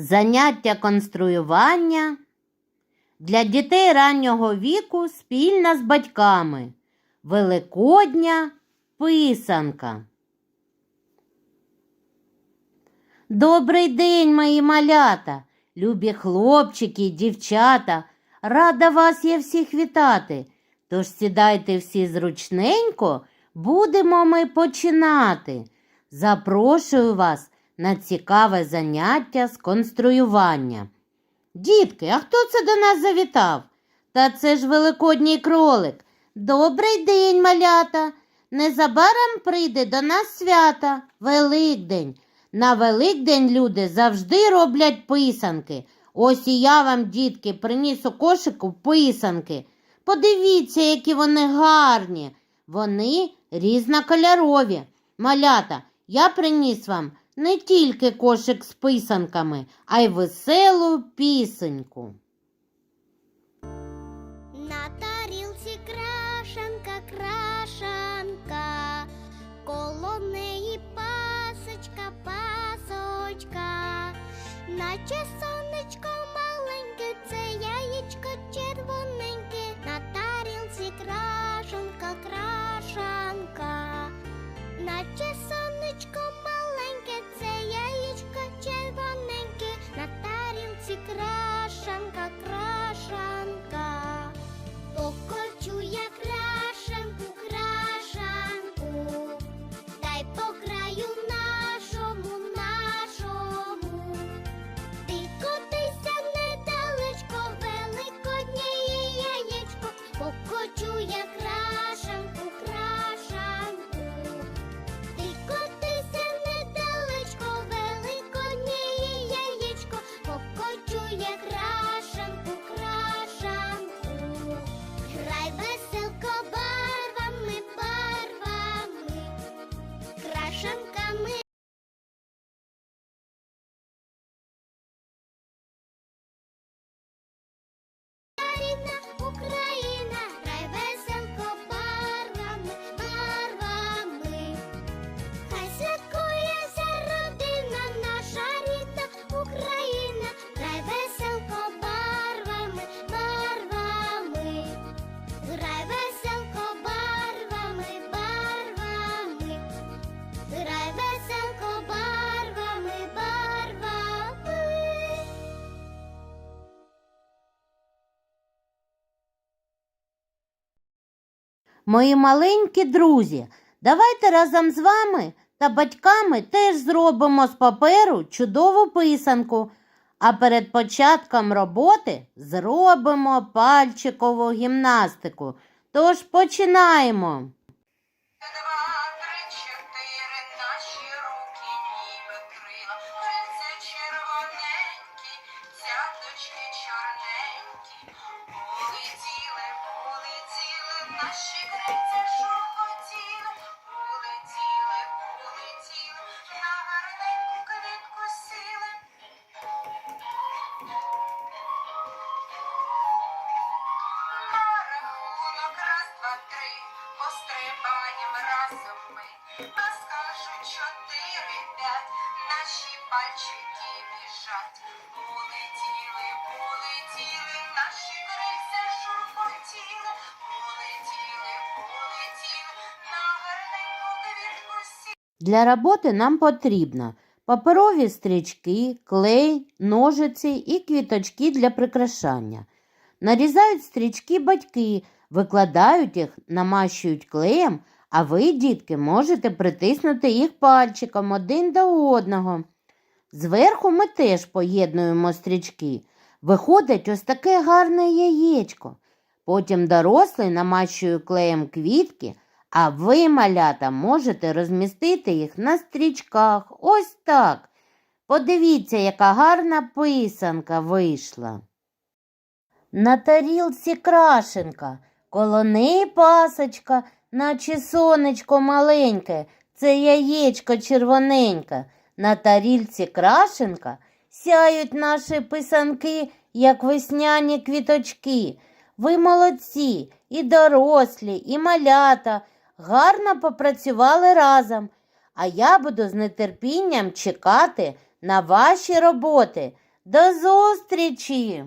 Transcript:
Заняття конструювання для дітей раннього віку спільно з батьками. Великодня писанка. Добрий день, мої малята, любі хлопчики, дівчата. Рада вас я всіх вітати. Тож сідайте всі зручненько, будемо ми починати. Запрошую вас на цікаве заняття з конструювання. Дітки, а хто це до нас завітав? Та це ж великодній кролик. Добрий день, малята. Незабаром прийде до нас свята Великдень. На Великдень люди завжди роблять писанки. Ось і я вам, дітки, приніс у кошику писанки. Подивіться, які вони гарні. Вони різнокольорові. Малята, я приніс вам не тільки кошик з писанками, а й веселу пісеньку. На тарілці крашанка, крашанка, коло неї пасочка, пасочка, наче сонечко маленьке, це яєчко червоненьке, Мої маленькі друзі, давайте разом з вами та батьками теж зробимо з паперу чудову писанку. А перед початком роботи зробимо пальчикову гімнастику. Тож починаємо. Ми. А скажу чотири, п'ять, наші пальчики біжать. Полетіли, полетіли, наші крильця шурхотіли. Полетіли, полетіли, на гарненьку квітку. Для роботи нам потрібно паперові стрічки, клей, ножиці і квіточки для прикрашання. Нарізають стрічки батьки, викладають їх, намащують клеєм, а ви, дітки, можете притиснути їх пальчиком один до одного. Зверху ми теж поєднуємо стрічки. Виходить ось таке гарне яєчко. Потім дорослий намащує клеєм квітки, а ви, малята, можете розмістити їх на стрічках. Ось так. Подивіться, яка гарна писанка вийшла. На тарілці крашенка, коло неї пасочка, наче сонечко маленьке, це яєчко червоненьке. На тарілці крашенка сяють наші писанки, як весняні квіточки. Ви молодці, і дорослі, і малята, гарно попрацювали разом. А я буду з нетерпінням чекати на ваші роботи. До зустрічі!